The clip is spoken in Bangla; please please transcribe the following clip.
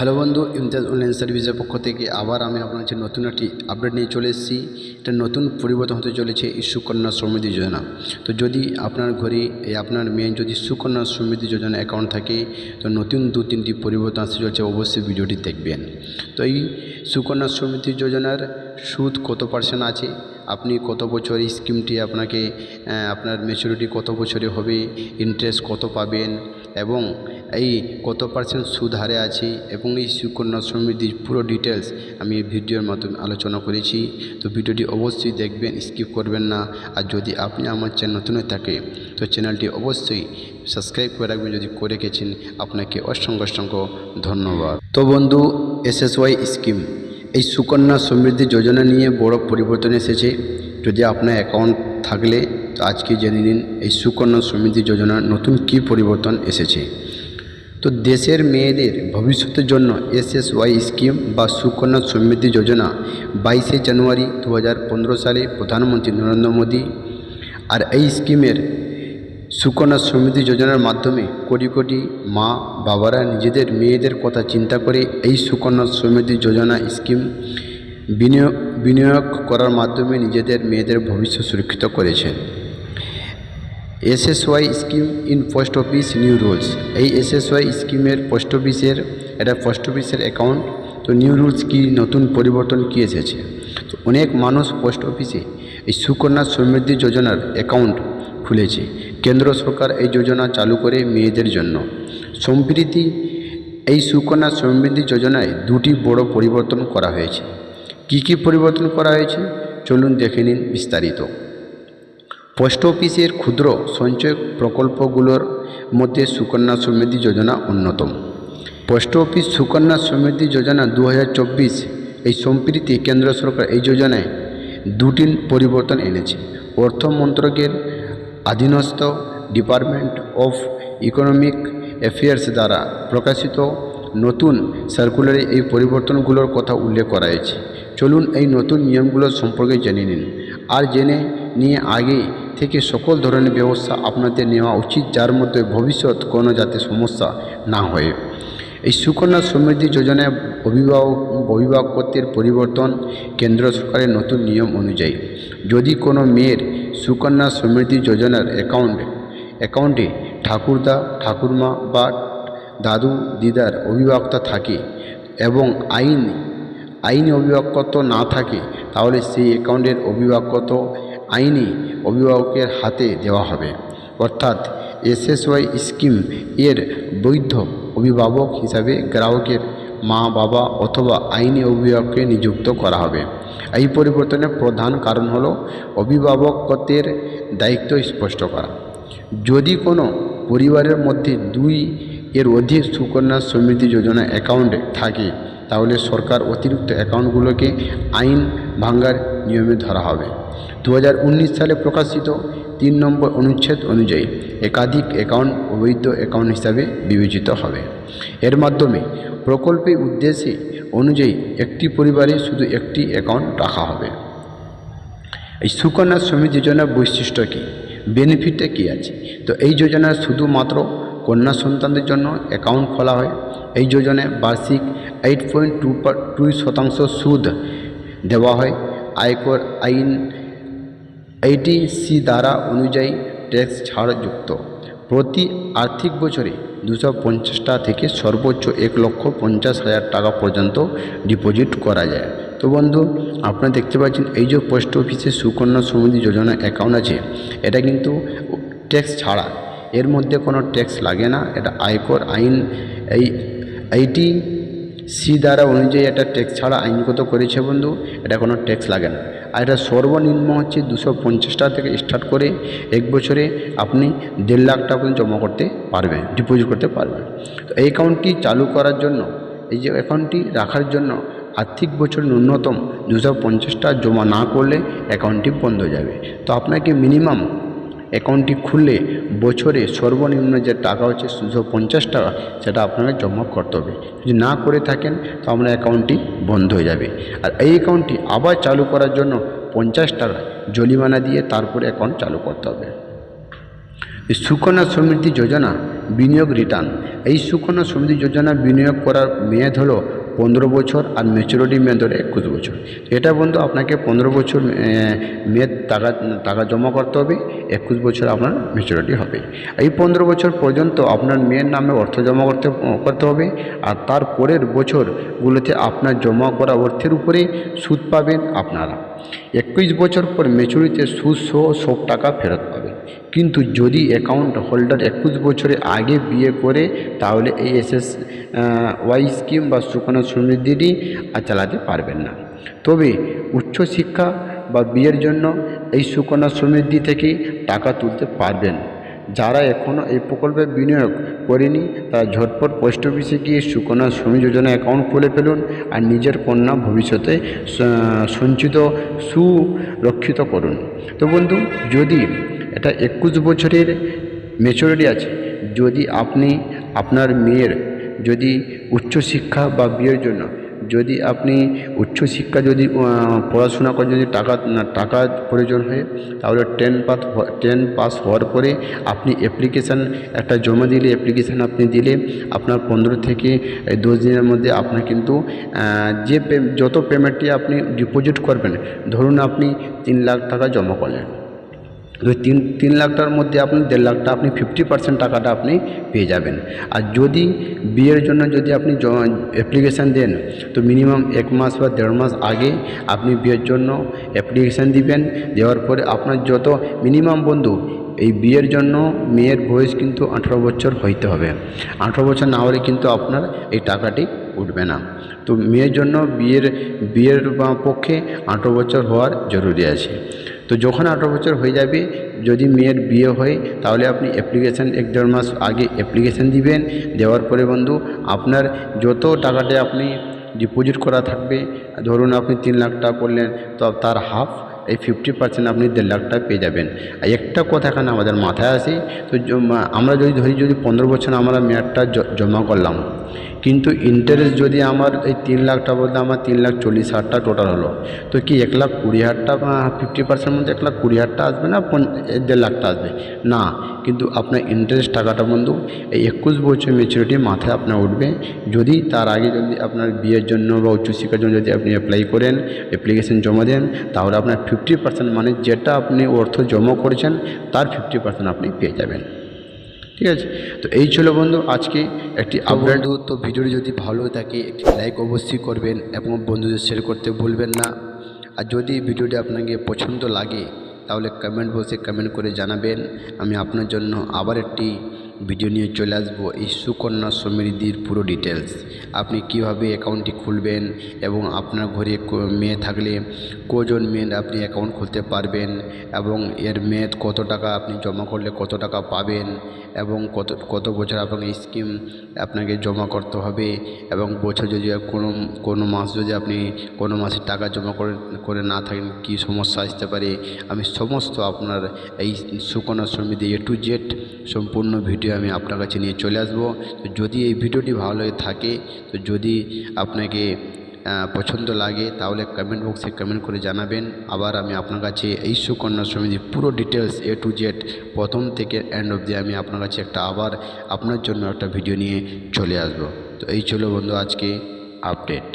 হ্যালো বন্ধু, ইমতিয়াজ অনলাইন সার্ভিসের পক্ষ থেকে আবার আমি আপনার কাছে নতুন একটি আপডেট নিয়ে চলে এসেছি। এটা নতুন পরিবর্তন হতে চলেছে এই সুকন্যা সমৃদ্ধি যোজনা। তো যদি আপনার ঘরে এই আপনার মেয়ে যদি সুকন্যা সমৃদ্ধি যোজনা অ্যাকাউন্ট থাকে, তো নতুন দু তিনটি পরিবর্তন আসতে চলেছে, অবশ্যই ভিডিওটি দেখবেন। তো এই সুকন্যা সমৃদ্ধি যোজনার সুদ কত পার্সেন্ট আছে? আপনি কত বছর এই স্কিমটি আপনাকে আপনার মেচুরিটি কত বছরে হবে? ইন্টারেস্ট কত পাবেন? এবং এই কত পার্সেন্ট সুদ হারে আছে এবং এই সুকন্যা সমৃদ্ধির পুরো ডিটেলস আমি এই ভিডিওর মাধ্যমে আলোচনা করেছি। তো ভিডিওটি অবশ্যই দেখবেন স্কিপ করবেন না। আর যদি আপনি আমার চ্যানেল নতুন হয়ে থাকে, তো চ্যানেলটি অবশ্যই সাবস্ক্রাইব করে রাখবেন। যদি করে গেছেন, আপনাকে অসংখ্য অসংখ্য ধন্যবাদ। তো বন্ধু, এসএসওয়াই স্কিম এই সুকন্যা সমৃদ্ধি যোজনা নিয়ে বড় পরিবর্তন এসেছে। যদি আপনার অ্যাকাউন্ট থাকলে, তো আজকে জেনে নিন, এই সুকন্যা সমৃদ্ধি যোজনার নতুন কী পরিবর্তন এসেছে। তো দেশের মেয়েদের ভবিষ্যতের জন্য এসএসওয়াই স্কিম বা সুকন্যা সমৃদ্ধি যোজনা বাইশে জানুয়ারি দু হাজার পনেরো সালে প্রধানমন্ত্রী নরেন্দ্র মোদী আর এই স্কিমের সুকন্যা সমৃদ্ধি যোজনার মাধ্যমে কোটি কোটি মা বাবারা নিজেদের মেয়েদের কথা চিন্তা করে এই সুকন্যা সমৃদ্ধি যোজনা স্কিম বিনিয়োগ বিনিয়োগ করার মাধ্যমে নিজেদের মেয়েদের ভবিষ্যৎ সুরক্ষিত করেছেন। SSY scheme in post office new rules. এই এসএসওয়াই স্কিমের পোস্ট অফিসের, এটা পোস্ট অফিসের অ্যাকাউন্ট তো নিউ রুলস কি নতুন পরিবর্তন কি এসেছে? তো অনেক মানুষ পোস্ট অফিসে এই সুকন্যা সমৃদ্ধি যোজনার অ্যাকাউন্ট খুলেছে। কেন্দ্র সরকার এই যোজনা চালু করে মেয়েদের জন্য। সম্প্রীতি এই সুকন্যা সমৃদ্ধি যোজনায় দুটি বড় পরিবর্তন করা হয়েছে। কি কি পরিবর্তন করা হয়েছে? চলুন দেখে নিন বিস্তারিত। পোস্ট অফিসের ক্ষুদ্র সঞ্চয় প্রকল্পগুলোর মধ্যে সুকন্যা সমৃদ্ধি যোজনা অন্যতম। পোস্ট অফিস সুকন্যা সমৃদ্ধি যোজনা দু হাজার চব্বিশ এই সম্প্রীতি কেন্দ্র সরকার এই যোজনায় দুটি পরিবর্তন এনেছে। অর্থ মন্ত্রকের অধীনস্থ ডিপার্টমেন্ট অফ ইকোনমিক অ্যাফেয়ার্স দ্বারা প্রকাশিত নতুন সার্কুলারে এই পরিবর্তনগুলোর কথা উল্লেখ করা হয়েছে। চলুন এই নতুন নিয়মগুলো সম্পর্কে জেনে নিন। আর জেনে নিয়ে আগে থেকে সকল ধরনের ব্যবস্থা আপনাদের নেওয়া উচিত, যার মধ্যে ভবিষ্যৎ কোনো যাতে সমস্যা না হয়। এই সুকন্যা সমৃদ্ধি যোজনায় অভিভাবক, অভিভাবকত্বের পরিবর্তন কেন্দ্র সরকারের নতুন নিয়ম অনুযায়ী যদি কোনো মেয়ের সুকন্যা সমৃদ্ধি যোজনার অ্যাকাউন্ট, অ্যাকাউন্টে ঠাকুরদা, ঠাকুরমা বা দাদু, দিদার অভিভাবকতা থাকে এবং আইন আইনি অভিভাবকত্ব না থাকে, তাহলে সেই অ্যাকাউন্টের অভিভাবকত্ব আইনি অভিভাবকের হাতে দেওয়া হবে। অর্থাৎ এসএসওয়াই স্কিম এর বৈধ অভিভাবক হিসাবে গ্রাহকের মা, বাবা অথবা আইনি অভিভাবককে নিযুক্ত করা হবে। এই পরিবর্তনের প্রধান কারণ হল অভিভাবকত্বের দায়িত্ব স্পষ্ট করা। যদি কোনো পরিবারের মধ্যে দুই এর অধিক সুকন্যা সমৃদ্ধি যোজনা অ্যাকাউন্ট থাকে তাহলে সরকার অতিরিক্ত অ্যাকাউন্টগুলোকে আইন ভাঙ্গার নিয়মে ধরা হবে। দু হাজার উনিশ সালে প্রকাশিত তিন নম্বর অনুচ্ছেদ অনুযায়ী একাধিক অ্যাকাউন্ট অবৈধ অ্যাকাউন্ট হিসাবে বিবেচিত হবে। এর মাধ্যমে প্রকল্পের উদ্দেশ্যে অনুযায়ী একটি পরিবারে শুধু একটি অ্যাকাউন্ট রাখা হবে। এই সুকন্যা সমৃদ্ধি যোজনার বৈশিষ্ট্য কী? বেনিফিটটা কী আছে? তো এই যোজনা শুধুমাত্র কন্যা সন্তানদের জন্য অ্যাকাউন্ট খোলা হয়। এই যোজনায় বার্ষিক এইট পয়েন্ট টু টু শতাংশ সুদ দেওয়া হয়। আয়কর আইন এইটি সি দ্বারা অনুযায়ী ট্যাক্স ছাড়যুক্ত। প্রতি আর্থিক বছরে দুশো পঞ্চাশটা থেকে সর্বোচ্চ এক লক্ষ পঞ্চাশ হাজার টাকা পর্যন্ত ডিপোজিট করা যায়। তো বন্ধু, আপনারা দেখতে পাচ্ছেন এই যে পোস্ট অফিসে সুকন্যা সমৃদ্ধি যোজনা অ্যাকাউন্ট আছে, এটা কিন্তু ট্যাক্স ছাড়া এর মধ্যে কোনো ট্যাক্স লাগে না। এটা আয়কর আইন এই এইটি সি দ্বারা অনুযায়ী এটা ট্যাক্স ছাড়া আইনগত করেছে বন্ধু, এটা কোনো ট্যাক্স লাগে না। আর এটা সর্বনিম্ন হচ্ছে দুশো টাকা থেকে স্টার্ট করে এক বছরে আপনি দেড় লাখ টাকা পর্যন্ত জমা করতে পারবেন ডিপোজিট করতে পারবেন তো এই অ্যাকাউন্টটি চালু করার জন্য, এই যে অ্যাকাউন্টটি রাখার জন্য আর্থিক বছর ন্যূনতম দুশো পঞ্চাশ টাকা জমা না করলে অ্যাকাউন্টটি বন্ধ যাবে। তো আপনাকে মিনিমাম অ্যাকাউন্টটি খুললে বছরে সর্বনিম্ন যে টাকা হচ্ছে দুশো পঞ্চাশ টাকা, সেটা আপনাকে জমা করতে হবে। যদি না করে থাকেন তো আপনার অ্যাকাউন্টটি বন্ধ হয়ে যাবে। আর এই অ্যাকাউন্টটি আবার চালু করার জন্য পঞ্চাশ টাকা জরিমানা দিয়ে তারপরে অ্যাকাউন্ট চালু করতে হবে। এই সুকন্যা সমৃদ্ধি যোজনা বিনিয়োগ রিটার্ন। এই সুকন্যা সমৃদ্ধি যোজনা বিনিয়োগ করার মেয়াদ হলো পনেরো বছর আর ম্যাচুরিটি মেয়াদ হলো একুশ বছর। এটা বন্ধু আপনাকে পনেরো বছর মেয়াদ টাকা টাকা জমা করতে হবে, একুশ বছর আপনার ম্যাচুরিটি হবে। এই পনেরো বছর পর্যন্ত আপনার মেয়ের নামে অর্থ জমা করতে করতে হবে, আর তার পরের বছরগুলোতে আপনার জমা করা অর্থের উপরে সুদ পাবেন আপনারা। একুশ বছর পর ম্যাচুরিতে সুদ সহ সব টাকা ফেরত পাবেন। কিন্তু যদি অ্যাকাউন্ট হোল্ডার একুশ বছরে আগে বিয়ে করে, তাহলে এই এস এস ওয়াই স্কিম বা সুকন্যা সমৃদ্ধিটি আর চালাতে পারবেন না। তবে উচ্চশিক্ষা বা বিয়ের জন্য এই সুকন্যা সমৃদ্ধি থেকে টাকা তুলতে পারবেন। যারা এখনও এই প্রকল্পে বিনিয়োগ করেনি, তারা ঝটপট পোস্ট অফিসে গিয়ে সুকন্যা সমৃদ্ধি যোজনা অ্যাকাউন্ট খুলে ফেলুন আর নিজের কন্যা ভবিষ্যতে সঞ্চিত, সুরক্ষিত করুন। তো বন্ধু, যদি এটা একুশ বছরের ম্যাচুরিটি আছে। যদি আপনি আপনার মেয়ের যদি উচ্চশিক্ষা বা বিয়ের জন্য যদি আপনি উচ্চশিক্ষা যদি পড়াশোনা করে যদি টাকা না, টাকার প্রয়োজন হয় তাহলে টেন পাস টেন পাস হওয়ার পরে আপনি অ্যাপ্লিকেশান একটা জমা দিলে অ্যাপ্লিকেশান আপনি দিলে আপনার পনেরো থেকে দশ দিনের মধ্যে আপনার কিন্তু যে যত পেমেন্টটি আপনি ডিপোজিট করবেন ধরুন আপনি তিন লাখ টাকা জমা করলেন। ওই তিন তিন লাখ টাকার মধ্যে আপনি, দেড় লাখ টাকা আপনি ফিফটি পার্সেন্ট টাকাটা আপনি পেয়ে যাবেন। আর যদি বিয়ের জন্য যদি আপনি অ্যাপ্লিকেশান দেন, তো মিনিমাম এক মাস বা দেড় মাস আগে আপনি বিয়ের জন্য অ্যাপ্লিকেশান দিবেন। দেওয়ার পরে আপনার যত মিনিমাম বন্ধু, এই বিয়ের জন্য মেয়ের বয়স কিন্তু আঠারো বছর হইতে হবে। আঠারো বছর না হলে কিন্তু আপনার এই টাকাটি উঠবে না। তো মেয়ের জন্য বিয়ের বিয়ের পক্ষে আঠারো বছর হওয়ার জরুরি আছে। তো যখন আঠারো বছর হয়ে যাবে, যদি মেয়ের বিয়ে হয়, তাহলে আপনি অ্যাপ্লিকেশান এক দেড় মাস আগে অ্যাপ্লিকেশান দিবেন, দেওয়ার পরে বন্ধু আপনার যত টাকাটা আপনি ডিপোজিট করা থাকবে, ধরুন আপনি তিন লাখ টাকা করলেন, তো তার হাফ এই ফিফটি পার্সেন্ট আপনি দেড় লাখ টাকা পেয়ে যাবেন। আর একটা কথা এখানে আমাদের মাথায় আসে, তো আমরা যদি ধরি যদি পনেরো বছর আমরা মেয়াদটা জমা করলাম, কিন্তু ইন্টারেস্ট যদি আমার এই তিন লাখ টাকা বলতে আমার তিন লাখ চল্লিশ হাজার টাকা টোটাল হলো, তো কি এক লাখ কুড়ি হাজার টাকা ফিফটি পার্সেন্ট মধ্যে এক লাখ কুড়ি হাজার টাকা আসবে না দেড় লাখ টাকা আসবে? না, কিন্তু আপনার ইন্টারেস্ট টাকাটা বন্ধু, এই একুশ বছর ম্যাচুরিটি মাথায় আপনার উঠবে, যদি তার আগে যদি আপনার বিয়ের জন্য বা উচ্চশিক্ষার জন্য যদি আপনি অ্যাপ্লাই করেন অ্যাপ্লিকেশন জমা দেন, তাহলে আপনার ফিফটি পার্সেন্ট মানে যেটা আপনি অর্থ জমা করেছেন তার ফিফটি পার্সেন্ট আপনি পেয়ে যাবেন। ঠিক আছে? তো এই ছিল বন্ধু আজকে একটি আপডেট তো ভিডিওটি যদি ভালো থাকে একটি লাইক অবশ্যই করবেন এবং বন্ধুদের শেয়ার করতে ভুলবেন না। আর যদি ভিডিওটি আপনাকে পছন্দ লাগে তাহলে কমেন্ট বক্সে কমেন্ট করে জানাবেন। আমি আপনার জন্য আবার একটি ভিডিও নিয়ে চলে আসব এই সুকন্যা সমৃদ্ধির পুরো ডিটেলস আপনি কীভাবে অ্যাকাউন্টটি খুলবেন এবং আপনার ঘরে মেয়ে থাকলে কজন মেয়ে আপনি অ্যাকাউন্ট খুলতে পারবেন এবং এর মেয়াদ কত টাকা আপনি জমা করলে কত টাকা পাবেন এবং কত কত বছর আপনাকে স্কিম আপনাকে জমা করতে হবে এবং বছর যদি কোনো কোনো মাস যদি আপনি কোনো মাসে টাকা জমা করে করে না থাকেন কী সমস্যা আসতে পারে? আমি সমস্ত আপনার এই Sukanya Samriddhi A to Z সম্পূর্ণ ভিডিও আমি আপনার কাছে নিয়ে চলে আসব। তো যদি এই ভিডিওটি ভালো লাগে থাকে, তো যদি আপনাকে পছন্দ লাগে, তাহলে কমেন্ট বক্সে কমেন্ট করে জানাবেন। আবার আমি আপনার কাছে এই সুকন্যা সমিতি পুরো ডিটেলস এ টু জেড প্রথম থেকে এন্ড অবধি আমি আপনার কাছে একটা আবার আপনার জন্য একটা ভিডিও নিয়ে চলে আসব। তো এই ছিল বন্ধু আজকে আপডেট